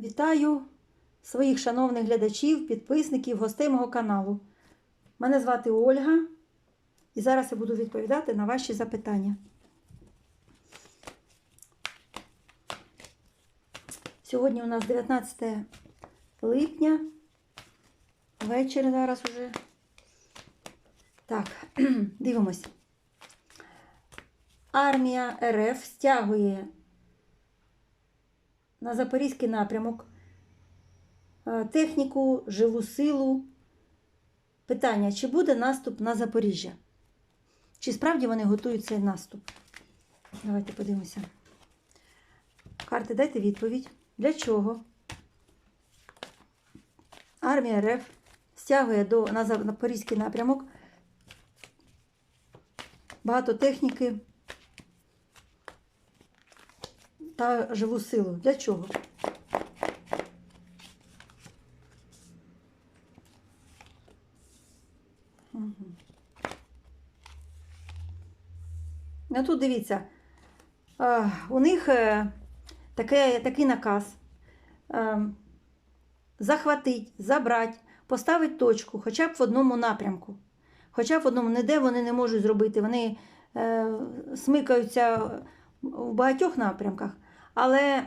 Вітаю своїх шановних глядачів, підписників, гостей мого каналу. Мене звати Ольга, і зараз я буду відповідати на ваші запитання. Сьогодні у нас 19 липня. Вечір зараз уже. Так, дивимось. Армія РФ стягує на Запорізький напрямок е, техніку, живу силу. Питання, чи буде наступ на Запоріжжя? Чи справді вони готують цей наступ? Давайте подивимося. Карти, дайте відповідь. Для чого? Армія РФ стягує до, на Запорізький напрямок багато техніки та живу силу. Для чого? Ну тут дивіться, у них е, таке, такий наказ е, захватить, забрати, поставити точку хоча б в одному напрямку. Хоча б в одному, ніде вони не можуть зробити. Вони е, смикаються в багатьох напрямках, але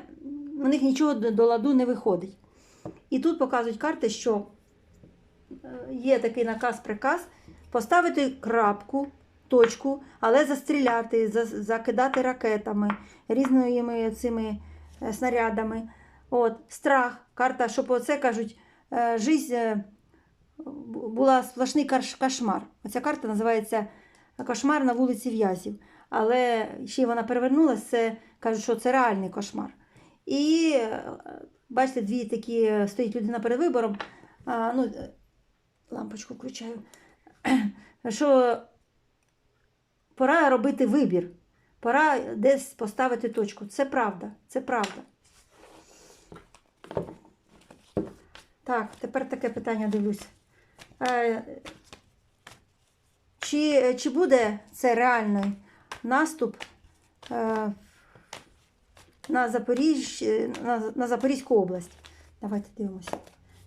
у них нічого до, ладу не виходить. І тут показують карти, що е, є такий наказ-приказ поставити крапку, точку, але застріляти, закидати ракетами, різними цими е, снарядами. От, страх, карта, щоб оце кажуть, е, е, була сплошний кошмар. Оця карта називається Кошмар на вулиці В'язів. Але ще й вона перевернулася, це кажуть, що це реальний кошмар. І е, бачите, дві такі е, стоїть людина перед вибором. А, ну, лампочку включаю. Що пора робити вибір. Пора десь поставити точку. Це правда, це правда. Так, тепер таке питання дивлюсь. Е, Чи, чи буде це реальний наступ на, Запоріж, на, на Запорізьку область? Давайте дивимося.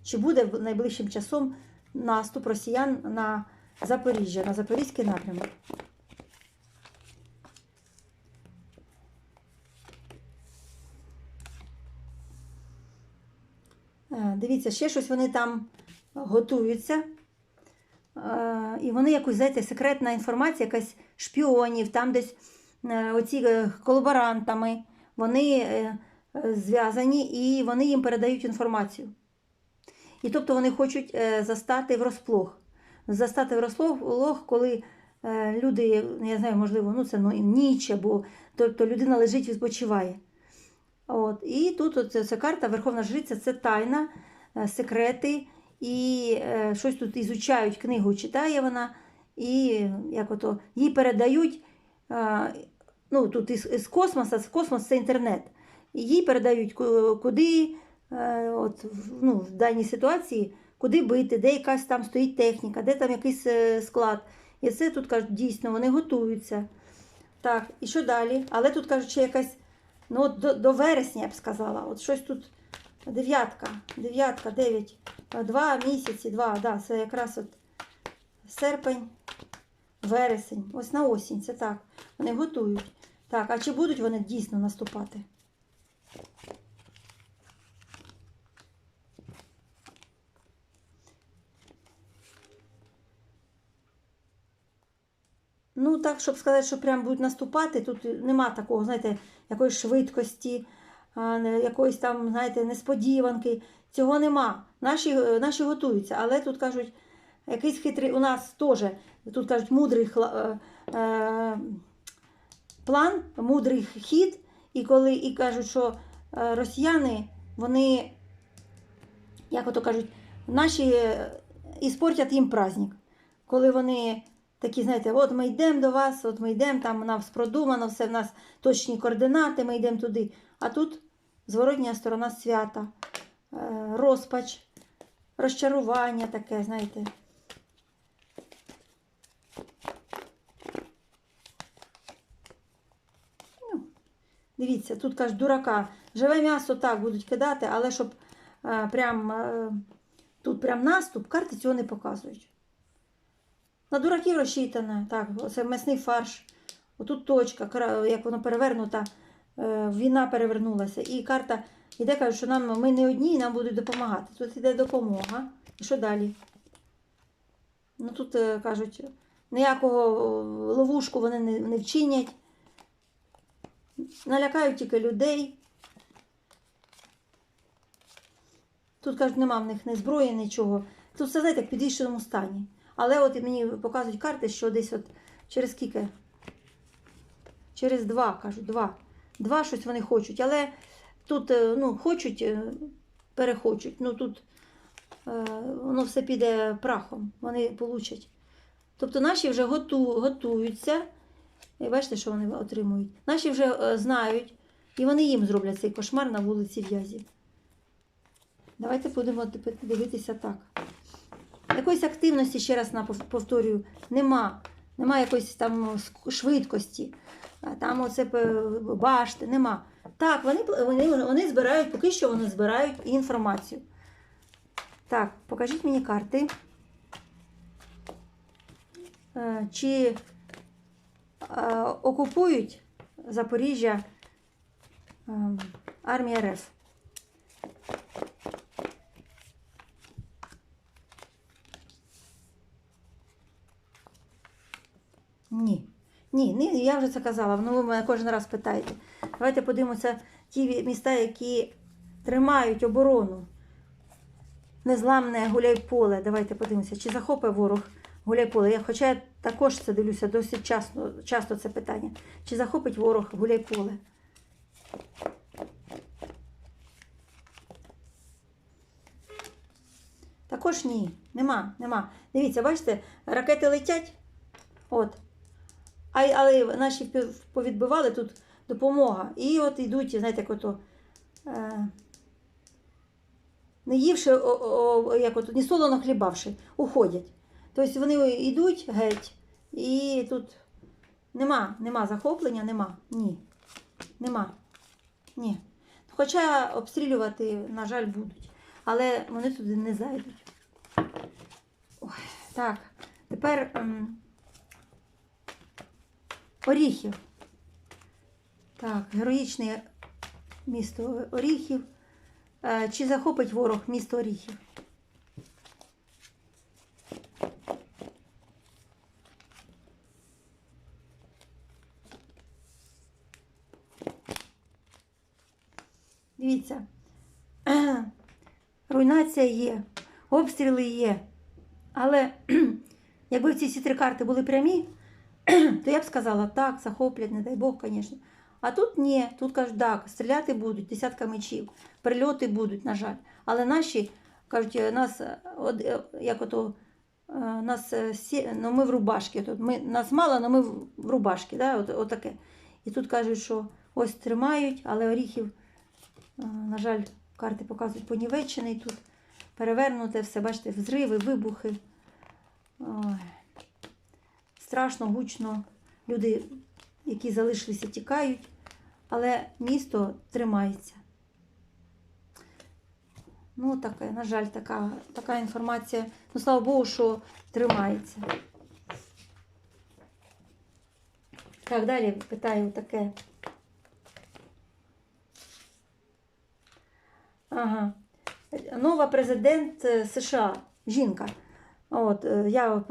Чи буде найближчим часом наступ росіян на Запоріжжя, на Запорізький напрямок? Е, Дивіться, ще щось вони там готуються. Е, І вони якусь, знаєте, секретна інформація, якась шпіонів, там десь е, оці колаборантами, вони е, е, зв'язані і вони їм передають інформацію. І тобто вони хочуть е, застати врозплох. Застати врозплох, коли люди, я знаю, можливо, ну це ну, ніч, або тобто людина лежить, відпочиває. От. І тут оце, ця карта Верховна Жриця це тайна, секрети, і щось тут ізучають, книгу читає вона, і як ото, їй передають, ну тут із, із космоса, космос це інтернет. Їй передають куди, е, от, ну, в даній ситуації, куди бити, де якась там стоїть техніка, де там якийсь е, склад. І це тут кажуть, дійсно, вони готуються. Так, і що далі? Але тут кажуть, що якась Ну, от до, до вересня, я б сказала. От щось тут дев'ятка, дев'ятка, дев'ять, два місяці, два, да, це якраз от серпень, вересень, ось на осінь, це так. Вони готують. Так, а чи будуть вони дійсно наступати? Ну, так, щоб сказати, що прям будуть наступати, тут нема такого, знаєте, якоїсь швидкості, якоїсь там, знаєте, несподіванки. Цього нема. Наші, е, наші готуються, але тут кажуть, якийсь хитрий, у нас теж, тут кажуть, мудрий е, е, план, мудрий хід, і коли і кажуть, що е, росіяни, вони, як ото кажуть, наші е, іспортять їм праздник. Коли вони такі, знаєте, от ми йдемо до вас, от ми йдемо, там у нас продумано, все в нас точні координати, ми йдемо туди. А тут зворотня сторона свята, е, розпач, розчарування таке, знаєте. Дивіться, тут кажуть, дурака. Живе м'ясо так будуть кидати, але щоб е, прям, е, тут прям наступ, карти цього не показують. На дураків розчитане. Так, оце м'ясний фарш. Отут точка, як воно перевернута, е, війна перевернулася. І карта іде, каже, що нам ми не одні, і нам будуть допомагати. Тут йде допомога. І що далі? Ну тут е, кажуть, ніякого е, ловушку вони не, не вчинять. Налякають тільки людей. Тут кажуть, нема в них ні зброї, нічого. Тут все знаєте, як в підвішеному стані. Але от мені показують карти, що десь от через скільки? Через два, кажуть, два. Два щось вони хочуть. Але тут, е, ну, хочуть, е, перехочуть. Ну тут е, воно все піде прахом. Вони получать. Тобто наші вже готу, готуються. І бачите, що вони отримують. Наші вже е, знають, і вони їм зроблять цей кошмар на вулиці В'язі. Давайте будемо дивитися так. Якоїсь активності, ще раз повторюю, нема. Нема якоїсь там швидкості, там оце башти, нема. Так, вони, вони, вони збирають, поки що вони збирають інформацію. Так, покажіть мені карти. Е, Чи е, окупують Запоріжжя е, армія РФ? Ні. Ні, ні, я вже це казала, ну ви мене кожен раз питаєте. Давайте подивимося ті міста, які тримають оборону. Незламне гуляйполе. Давайте подивимося, чи захопить ворог гуляйполе. Я, хоча я також це дивлюся досить часто, часто це питання. Чи захопить ворог гуляйполе? Також ні, нема, нема. Дивіться, бачите, ракети летять. От. А, але наші повідбивали тут допомога. І от йдуть, знаєте, як ото. Е, не ївши, о, о, як ото, ні солоно хлібавши, уходять. Тобто вони йдуть геть, і тут нема, нема захоплення, нема. Ні. Нема. Ні. Хоча обстрілювати, на жаль, будуть. Але вони туди не зайдуть. Ой, так, тепер. ем, Оріхів. Так, героїчне місто Оріхів. Е, Чи захопить ворог місто Оріхів? Дивіться. Руйнація є, обстріли є. Але якби ці всі три карти були прямі, то я б сказала, так, захоплять, не дай Бог, звісно. А тут ні, тут кажуть, так, стріляти будуть, десятка мечів, прильоти будуть, на жаль. Але наші кажуть, е, нас, е, е, як ото, нас ну, ми в рубашки. Тут ми, нас мало, але ми в рубашки. Да, от, отаке. І тут кажуть, що ось тримають, але оріхів, на жаль, карти показують понівечений тут. Перевернуте все, бачите, взриви, вибухи. Ой страшно, гучно. Люди, які залишилися, тікають, але місто тримається. Ну, таке, на жаль, така, така інформація. Ну, слава Богу, що тримається. Так, далі питаю таке. Ага. Нова президент е, США, жінка. От, е, я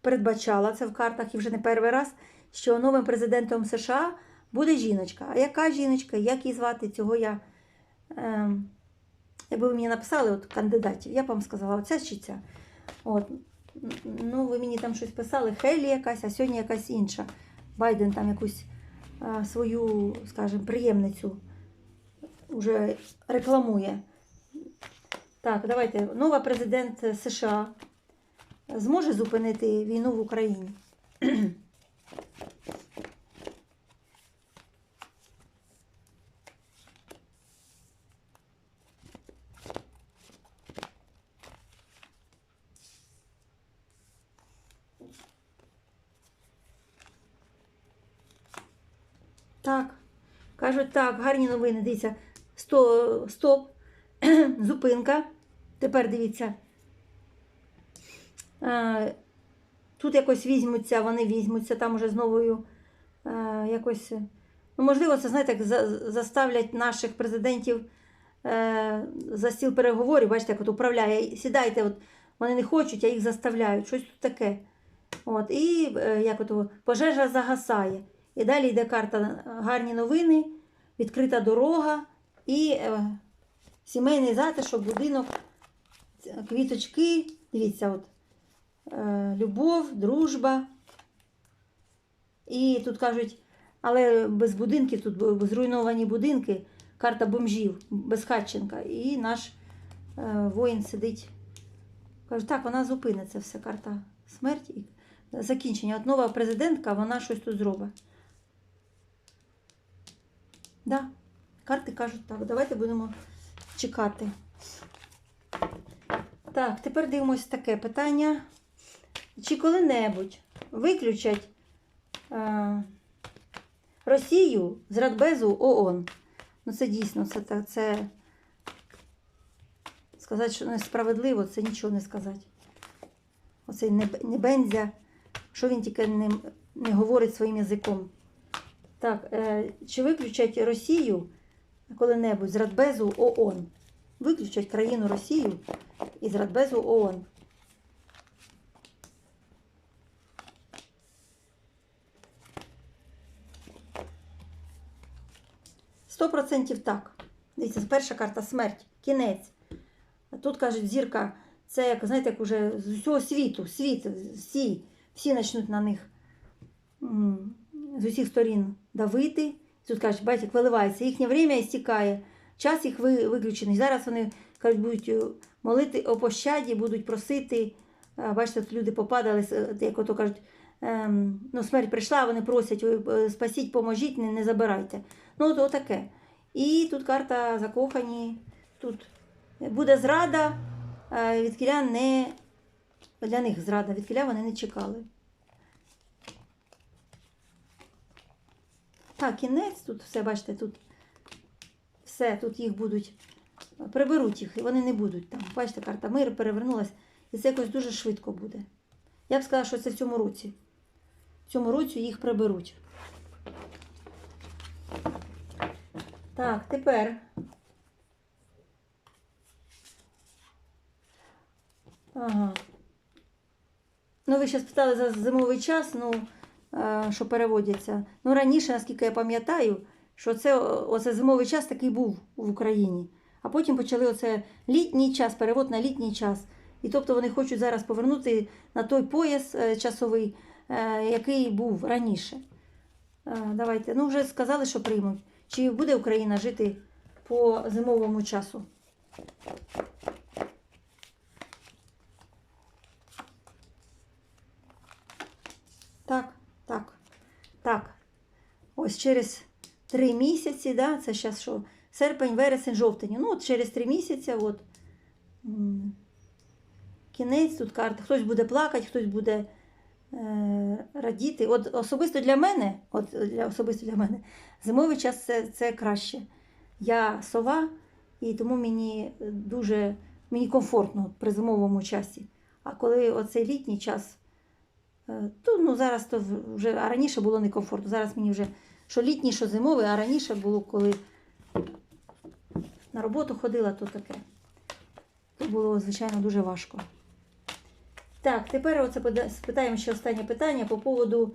передбачала це в картах і вже не перший раз, що новим президентом США буде жіночка. А яка жіночка, як її звати, цього я. Ем, якби ви мені написали от, кандидатів, я б вам сказала, оця чи ця. От. Ну, ви мені там щось писали, Хелі якась, а сьогодні якась інша. Байден там якусь а, свою, скажімо, приємницю вже рекламує. Так, давайте. Нова президент США зможе зупинити війну в Україні. Так, Кажуть, так, гарні новини. Дивіться, сто, стоп, зупинка. Тепер дивіться. Е, Тут якось візьмуться, вони візьмуться, там уже з новою е, якось. Ну, можливо, це знаєте, як заставлять наших президентів е, за стіл переговорів, бачите, як от управляє. Сідайте, от вони не хочуть, а їх заставляють. Щось тут таке. От, і як от, пожежа загасає. І далі йде карта гарні новини, відкрита дорога і сімейний затишок, будинок, квіточки. Дивіться, от, е, любов, дружба. І тут кажуть, але без будинків, тут зруйновані будинки, карта бомжів, безхатченка. І наш е, воїн сидить. Каже, так, вона зупиниться все, карта смерті. Закінчення. От нова президентка, вона щось тут зробить. Да, карти кажуть так. Давайте будемо чекати. Так, тепер дивимось таке питання. Чи коли-небудь виключать е, Росію з Радбезу ООН? Ну, це дійсно, це, та- це сказати, що несправедливо, це нічого не сказати. Оцей Неб- Небензя, що він тільки не, не говорить своїм язиком. Так, е, чи виключать Росію коли-небудь з Радбезу ООН? Виключать країну Росію із Радбезу ООН. Сто процентів так. Дивіться, перша карта смерть, кінець. Тут кажуть, зірка, це як, знаєте, як уже з усього світу, світ, всі, всі почнуть на них з усіх сторін давити. Тут кажуть, бачите, як виливається, їхнє время істікає, час їх ви- виключений. Зараз вони кажуть, будуть е, молити о пощаді, будуть просити. Бачите, тут люди попадали, як ото кажуть, ем, ну, смерть прийшла, вони просять, «Ой, е, спасіть, поможіть, не, не забирайте. Ну, от отаке. І тут карта закохані. Тут буде зрада, від не для них зрада, від вони не чекали. Так, кінець, тут все, бачите, тут все, тут їх будуть, приберуть їх, і вони не будуть там. Бачите, карта мир перевернулась, і це якось дуже швидко буде. Я б сказала, що це в цьому році. В цьому році їх приберуть. Так, тепер. Ага. Ну, ви зараз питали за зимовий час, ну, що переводяться. Ну, раніше, наскільки я пам'ятаю, що це оце зимовий час такий був в Україні. А потім почали оце літній час, перевод на літній час. І тобто вони хочуть зараз повернути на той пояс е, часовий, е, який був раніше. Е, Давайте. Ну, вже сказали, що приймуть. Чи буде Україна жити по зимовому часу? Так, так, так. Ось через три місяці, да, це зараз що? Серпень, вересень, жовтень. Ну, от через три місяці, от, кінець тут карта. Хтось буде плакати, хтось буде е, радіти. От особисто для мене, от для, особисто для мене, зимовий час це, це краще. Я сова, і тому мені дуже мені комфортно при зимовому часі. А коли оцей літній час, е, то ну, зараз то вже а раніше було некомфортно. Зараз мені вже що літній, що зимовий, а раніше було, коли на роботу ходила, то таке. То було, звичайно, дуже важко. Так, тепер оце спитаємо ще останнє питання по поводу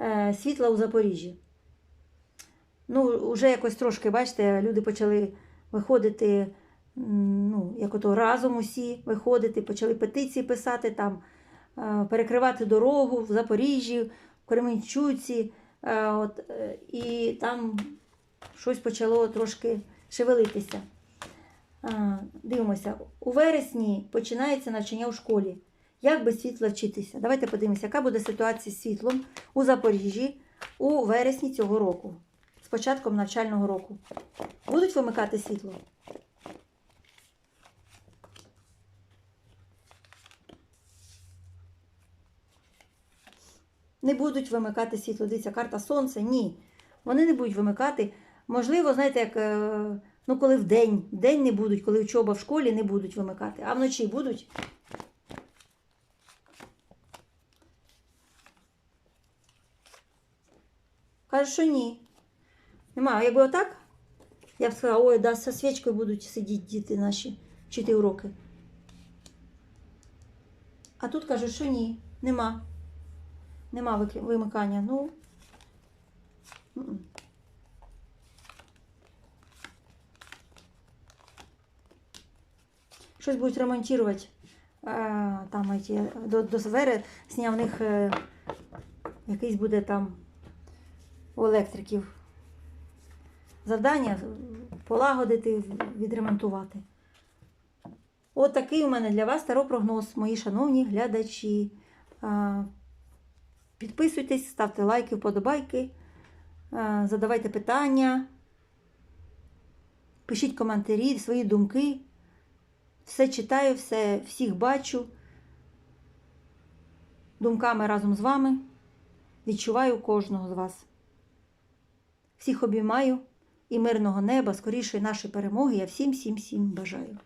е, світла у Запоріжжі. Ну, вже якось трошки, бачите, люди почали виходити, ну, як ото разом усі виходити, почали петиції писати там, е, перекривати дорогу в Запоріжжі, в Кременчуці. Е, От, е, і там щось почало трошки шевелитися. Дивимося, у вересні починається навчання у школі. Як без світла вчитися? Давайте подивимося, яка буде ситуація з світлом у Запоріжжі у вересні цього року, з початком навчального року. Будуть вимикати світло? Не будуть вимикати світло. Дивіться, карта сонця. Ні. Вони не будуть вимикати. Можливо, знаєте, як е, ну, коли в день, в день не будуть, коли учоба в школі не будуть вимикати, а вночі будуть. Каже, що ні. Нема. Якби отак, я б сказала, ой, да, со свічкою будуть сидіти діти наші, вчити уроки. А тут каже, що ні, нема. Нема вимикання. Ну. Щось будуть ремонтувати. Е, там эти, до, до вересня в них е, якийсь буде там у електриків завдання полагодити, відремонтувати. От у мене для вас старопрогноз, мої шановні глядачі. Підписуйтесь, ставте лайки, вподобайки, задавайте питання, пишіть коментарі, свої думки. Все читаю, все, всіх бачу. Думками разом з вами відчуваю кожного з вас. Всіх обіймаю і мирного неба, скорішої нашої перемоги. Я всім, всім, всім бажаю.